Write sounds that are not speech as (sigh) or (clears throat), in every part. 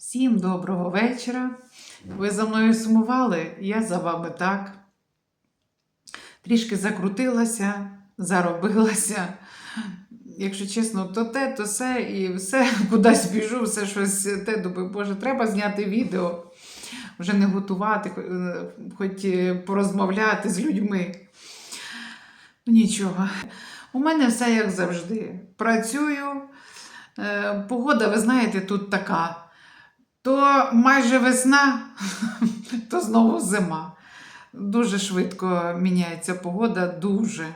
Всім доброго вечора. Ви за мною сумували, я за вами так. Трішки закрутилася, заробилася. Якщо чесно, то те, то все, і все (laughs) кудись біжу, все щось те думаю, Боже, треба зняти відео, вже не готувати, хоч е, порозмовляти з людьми. Ну, Нічого. У мене все як завжди. Працюю. Е, Погода, ви знаєте, тут така. То майже весна, (laughs) то знову зима. Дуже швидко міняється погода, дуже.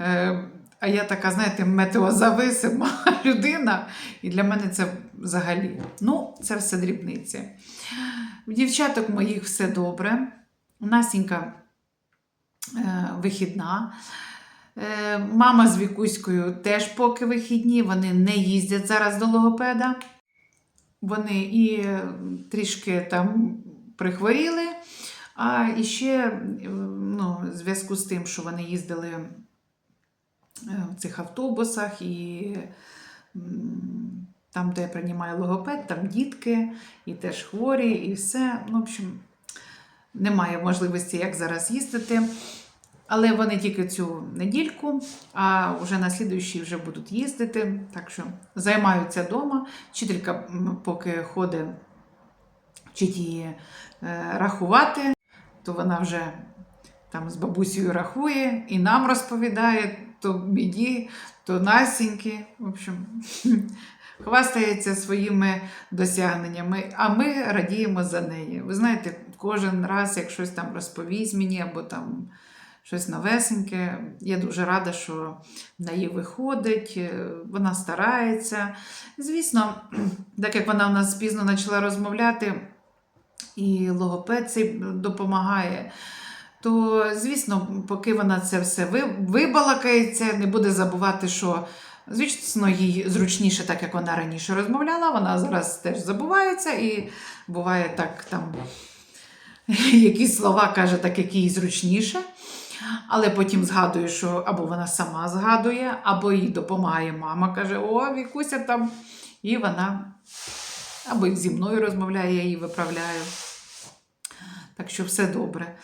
Е, А я така, знаєте, метеозависима (laughs) людина, і для мене це взагалі. Ну, це все дрібниці. В дівчаток моїх все добре. Насінька е, вихідна. Е, Мама з Вікуською теж поки вихідні, вони не їздять зараз до логопеда. Вони і е, трішки там прихворіли, а іще е, ну, в зв'язку з тим, що вони їздили е, в цих автобусах і там, де приймає логопед, там дітки і теж хворі, і все. Ну, в общем, немає можливості, як зараз їздити. Але вони тільки цю недільку, а вже на слідуючий вже будуть їздити. Так що займаються вдома. Вчителька поки ходить вчить її е, рахувати, то вона вже там з бабусею рахує і нам розповідає, то біді, то насіньки. В общем, (laughs) хвастається своїми досягненнями, а ми радіємо за неї. Ви знаєте, кожен раз, як щось там розповість мені, або там щось новесеньке, я дуже рада, що в неї виходить, е, вона старається. Звісно, (clears throat) так як вона в нас пізно почала розмовляти, і логопед цей допомагає. То, звісно, поки вона це все вибалакається, не буде забувати, що, звісно, їй зручніше, так як вона раніше розмовляла, вона зараз теж забувається і буває так там (laughs) якісь слова каже, так як їй зручніше. Але потім згадує, що або вона сама згадує, або їй допомагає мама, каже: О, Вікуся там. І вона або зі мною розмовляє, я її виправляю. Так що все добре.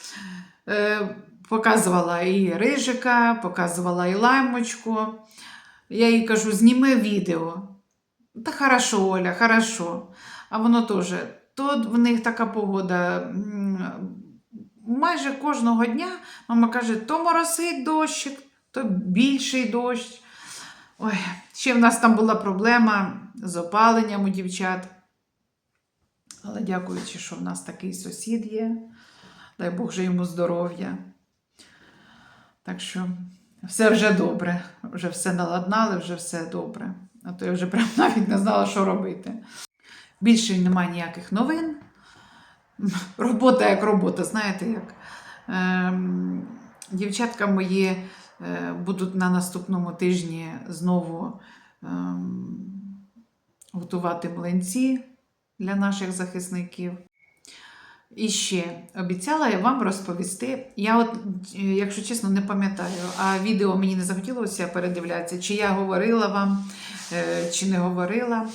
Е, показувала і рижика, показувала і лаймочку. Я їй кажу: зніми відео. Та хорошо, Оля, хорошо. А воно теж. То в них така погода. Майже кожного дня мама каже: то моросить дощик, то більший дощ. Ой, ще в нас там була проблема з опаленням у дівчат. Але дякуючи, що в нас такий сусід є. Дай Бог же йому здоров'я. Так що все вже добре, вже все наладнали, вже все добре. А то я вже прям (laughs) навіть не знала, що робити. Більше немає ніяких новин. Робота як робота, знаєте як. Ем, дівчатка мої е, будуть на наступному тижні знову ем, готувати млинці для наших захисників. І ще обіцяла я вам розповісти. Я, от, е, якщо чесно, не пам'ятаю, а відео мені не захотілося передивлятися, чи я говорила вам, чи не говорила.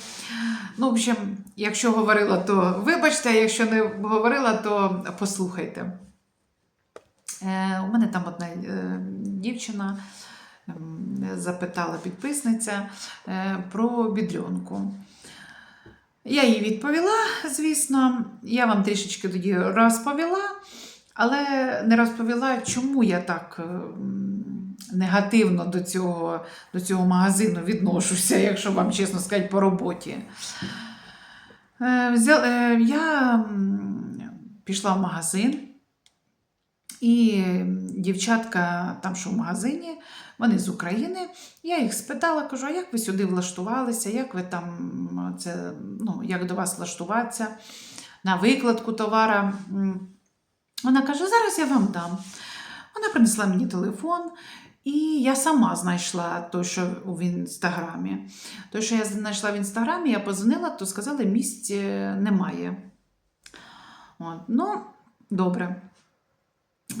Ну, в общем, якщо говорила, то вибачте, а якщо не говорила, то послухайте. Е, у мене там одна е, дівчина ем, запитала підписниця е, про бідрюнку. Я їй відповіла, звісно, я вам трішечки тоді розповіла, але не розповіла, чому я так ем, негативно до цього, до цього магазину відношуся, якщо вам чесно сказати, по роботі. Е, е, Я пішла в магазин, і дівчатка там, що в магазині, вони з України. Я їх спитала, кажу, а як ви сюди влаштувалися, як ви там це, ну, як до вас влаштуватися на викладку товара. Вона каже, зараз я вам дам. Вона принесла мені телефон, і я сама знайшла той, що в інстаграмі. Той, що я знайшла в інстаграмі, я позвонила, то сказали, місць е, немає. От, ну, добре.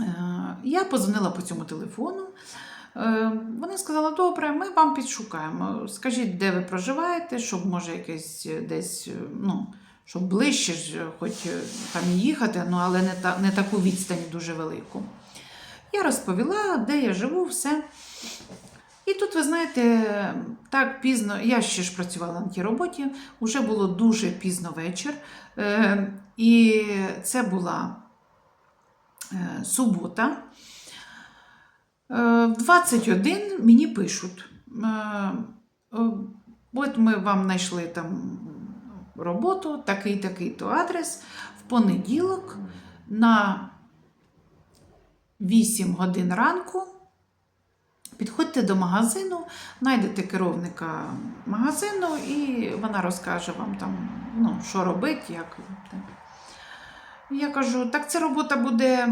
Е, Я позвонила по цьому телефону. Е, Вони сказали, добре, ми вам підшукаємо. Скажіть, де ви проживаєте, щоб може якесь десь, ну, щоб ближче хоч там їхати, ну, але не, та, не таку відстань дуже велику. Я розповіла, де я живу, все. І тут, ви знаєте, так пізно, я ще ж працювала на тій роботі, вже було дуже пізно вечір. Е, і це була е, субота. Е, В 21 мені пишуть. От ми вам знайшли там роботу, такий такий то адрес. В понеділок на 8 годин ранку. Підходьте до магазину, знайдете керівника магазину, і вона розкаже вам там, ну, що робити, як. Я кажу, так ця робота буде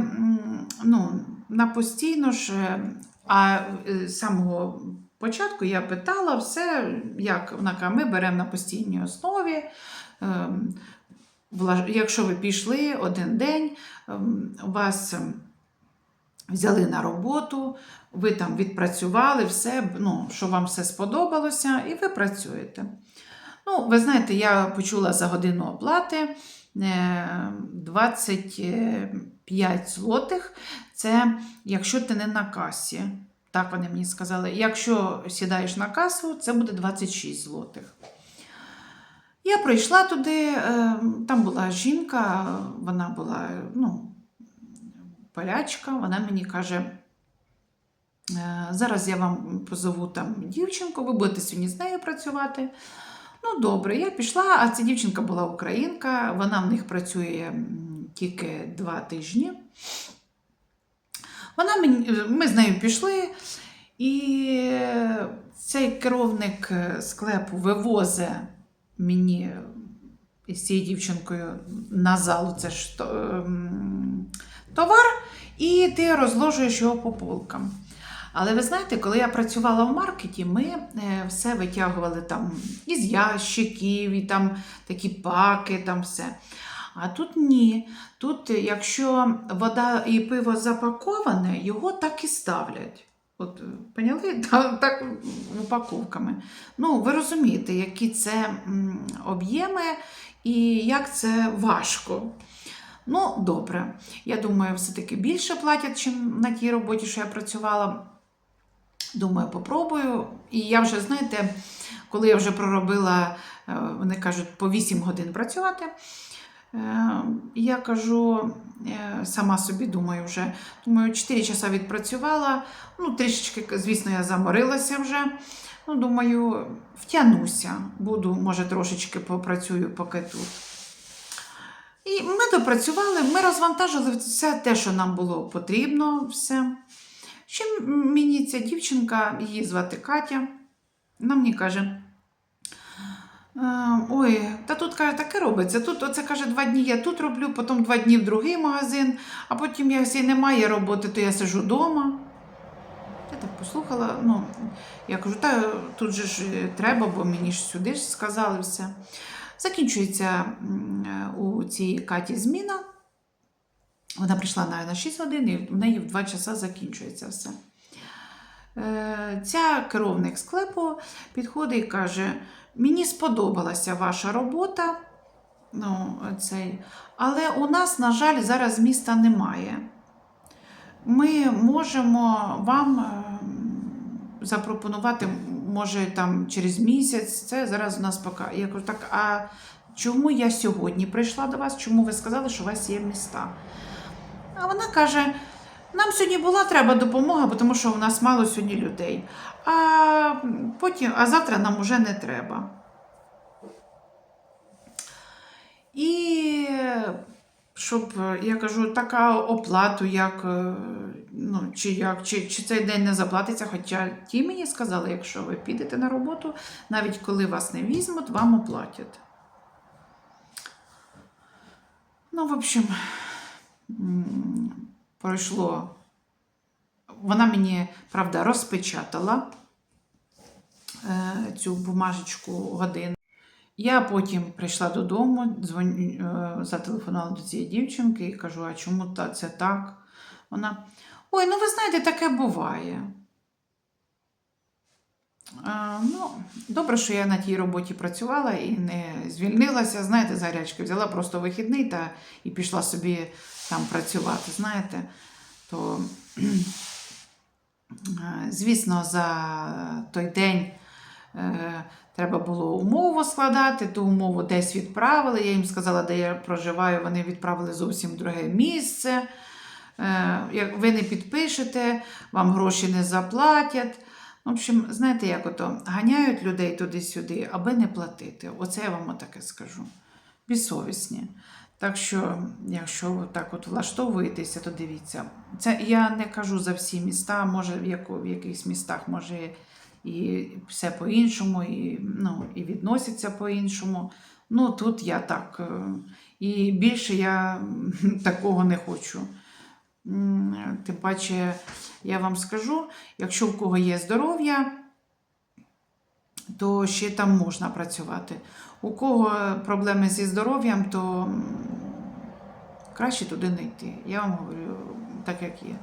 ну, на постійно ж. е, А е, з самого початку я питала все, як вона каже, ми беремо на постійній основі. ем, Якщо ви пішли один день, ем, вас ем, взяли на роботу, ви там відпрацювали все, ну, що вам все сподобалося, і ви працюєте. Ну, ви знаєте, я почула за годину оплати е, 25 злотих. Це якщо ти не на касі. Так вони мені сказали. Якщо сідаєш на касу, це буде 26 злотих. Я прийшла туди, е, там була жінка, вона була ну, полячка, вона мені каже. «Е, Зараз я вам позову там дівчинку, ви будете сьогодні з нею працювати. Ну, добре, я пішла, а ця дівчинка була українка, вона в них працює тільки два тижні. Вона мені, ми з нею пішли, і цей керівник склепу вивозить мені з цією дівчинкою на залу це ж ем, товар, і ти розложуєш його по полкам. Але ви знаєте, коли я працювала в маркеті, ми е, все витягували там із ящиків, і там такі паки, там все. А тут ні. Тут, е, якщо вода і пиво запаковане, його так і ставлять. От, е, поняли? (laughs) Так, так упаковками. Ну, ви розумієте, які це об'єми і як це важко. Ну, добре. Я думаю, все-таки більше платять, ніж на тій роботі, що я працювала. Думаю, попробую. І я вже, знаєте, коли я вже проробила, е, вони кажуть, по 8 годин працювати. е, Я кажу, е, сама собі думаю вже, думаю, 4 часа відпрацювала. Ну, трішечки, звісно, я заморилася вже. Ну, думаю, втягнуся, буду, може, трошечки попрацюю, поки тут. І ми допрацювали, ми розвантажили все те, що нам було потрібно, все. Ще мені ця дівчинка, її звати Катя, вона мені каже. «Е, Ой, та тут каже, таке робиться. Тут оце каже, два дні я тут роблю, потім два дні в другий магазин, а потім якщо немає роботи, то я сижу вдома. Я так послухала. Ну, я кажу, та тут же ж е, треба, бо мені ж сюди ж сказали все. Закінчується е, у цій Каті зміна. Вона прийшла на, на 6 годин, і в неї в 2 часа закінчується все. Е, Ця керівник склепу підходить і каже: мені сподобалася ваша робота, ну, цей, але у нас, на жаль, зараз міста немає. Ми можемо вам ем, запропонувати, може, там через місяць. Це зараз у нас поки. Я кажу, так, а чому я сьогодні прийшла до вас? Чому ви сказали, що у вас є міста? А вона каже: нам сьогодні була треба допомога, тому що у нас мало сьогодні людей. А потім, а завтра нам уже не треба. І щоб е, я кажу, така оплату, як е, ну, чи як, чи, чи цей день не заплатиться. Хоча ті мені сказали, якщо ви підете на роботу, навіть коли вас не візьмуть, вам оплатять. Ну, в общем, пройшло. Вона мені, правда, розпечатала е, цю бумажечку годин. Я потім прийшла додому, дзвоню, е, зателефонувала до цієї дівчинки і кажу, а чому це так? Вона, ой, ну ви знаєте, таке буває. А, ну, добре, що я на тій роботі працювала і не звільнилася. Знаєте, з гарячки взяла просто вихідний та і пішла собі там працювати. Знаєте, то, (clears throat) звісно, за той день е, треба було умову складати, ту умову десь відправили. Я їм сказала, де я проживаю, вони відправили зовсім друге місце. Е, Як ви не підпишете, вам гроші не заплатять. В общем, знаєте, як ото ганяють людей туди-сюди, аби не платити. Оце я вам отаке скажу. Безсовісні. Так що, якщо так от влаштовуєтеся, то дивіться. Це я не кажу за всі міста, може в якихось містах може і все по-іншому, і, ну, і відносяться по-іншому. Ну, тут я так. е, І більше я (laughs) такого не хочу. Тим паче, я вам скажу, якщо в кого є здоров'я, то ще там можна працювати. У кого проблеми зі здоров'ям, то краще туди не йти. Я вам говорю так, як є.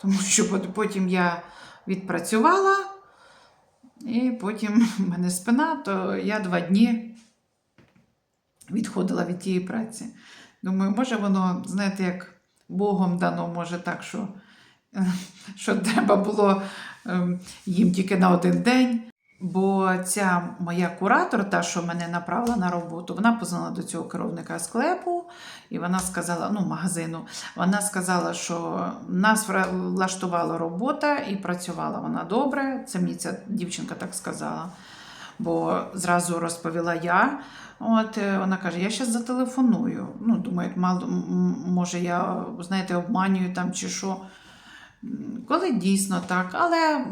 Тому що потім я відпрацювала, і потім (laughs) в мене спина, то я два дні відходила від тієї праці. Думаю, може воно, знаєте, як Богом дано, може так, що, (laughs) що треба було ем, їм тільки на один день. Бо ця моя куратор, та, що мене направила на роботу, вона позвонила до цього керівника склепу, і вона сказала, ну, магазину, вона сказала, що нас влаштувала робота і працювала вона добре. Це мені ця дівчинка так сказала. Бо зразу розповіла я. От е, вона каже: я зараз зателефоную. Ну, думаю, мало, може, я, знаєте, обманюю там чи що. Коли дійсно так, але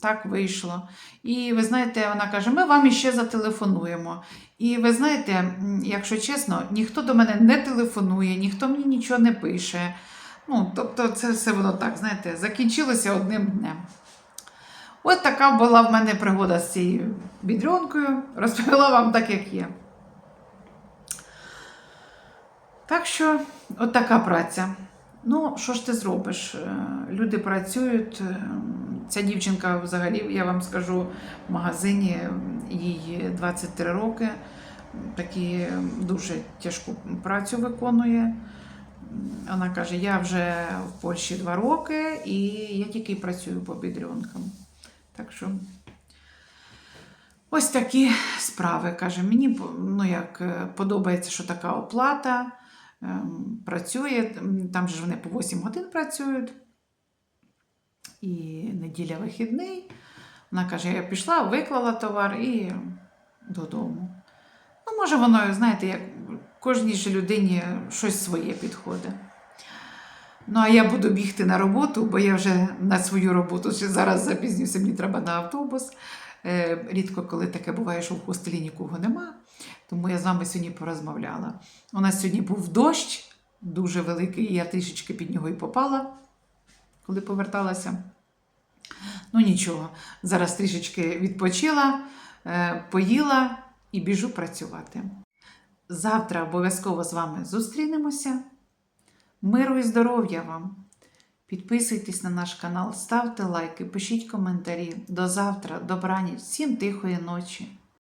так вийшло. І ви знаєте, вона каже: ми вам іще зателефонуємо. І ви знаєте, якщо чесно, ніхто до мене не телефонує, ніхто мені нічого не пише. Ну, тобто, це все воно так, знаєте, закінчилося одним днем. От така була в мене пригода з цією бідрюнкою. (laughs) Розповіла вам так, як є. Так що, от така праця. Ну, що ж ти зробиш? Е, Люди працюють. е, Ця дівчинка, взагалі, я вам скажу, в магазині їй 23 роки. Такі дуже тяжку працю виконує. Вона каже: я вже в Польщі два роки і я тільки працюю по бідрюнкам. Так що ось такі справи. Каже, мені ну, як, е, подобається, що така оплата. Ем, Працює, там же ж вони по 8 годин працюють. І неділя вихідний. Вона каже: я пішла, виклала товар і додому. Ну, може, воно, знаєте, як кожній же людині щось своє підходить. Ну, а я буду бігти на роботу, бо я вже на свою роботу ще зараз запізнюся, мені треба на автобус. Е, Рідко, коли таке буває, що в хостелі нікого нема. Тому я з вами сьогодні порозмовляла. У нас сьогодні був дощ, дуже великий, я трішечки під нього і попала, коли поверталася. Ну нічого, зараз трішечки відпочила, е, поїла і біжу працювати. Завтра обов'язково з вами зустрінемося. Миру і здоров'я вам! Підписуйтесь на наш канал, ставте лайки, пишіть коментарі. До завтра, добраніч, всім тихої ночі!